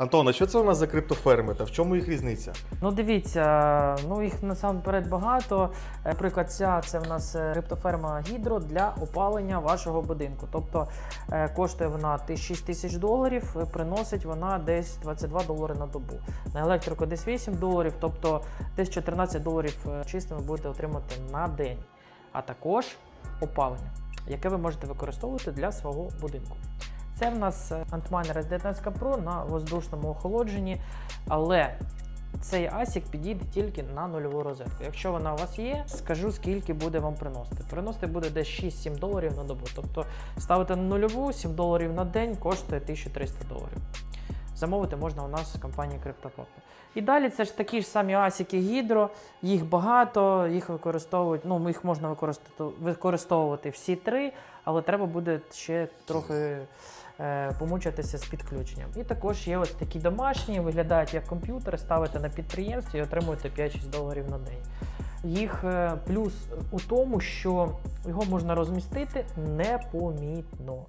Антон, а що це у нас за криптоферми та в чому їх різниця? Ну, дивіться, ну їх насамперед багато. Е, Наприклад, ця це в нас е, криптоферма Гідро для опалення вашого будинку. Тобто е, коштує вона 6 тисяч доларів, е, приносить вона десь 22 долари на добу. На електрику десь 8 доларів, тобто десь 14 доларів е, чистим ви будете отримати на день. А також опалення, яке ви можете використовувати для свого будинку. Це в нас Antminer S19 Pro на воздушному охолодженні, але цей ASIC підійде тільки на нульову розетку. Якщо вона у вас є, скажу скільки буде вам приносити. Приносити буде десь 6-7 доларів на добу. Тобто ставити на нульову 7 доларів на день коштує 1300 доларів. Замовити можна у нас в компанії CryptoPop. І далі це ж такі ж самі асіки гідро, їх багато, їх використовують, ну їх можна використовувати, всі три, але треба буде ще трохи е, помучитися з підключенням. І також є ось такі домашні, виглядають як комп'ютери, ставите на підприємстві і отримуєте 5-6 доларів на день. Їх е, плюс у тому, що його можна розмістити непомітно.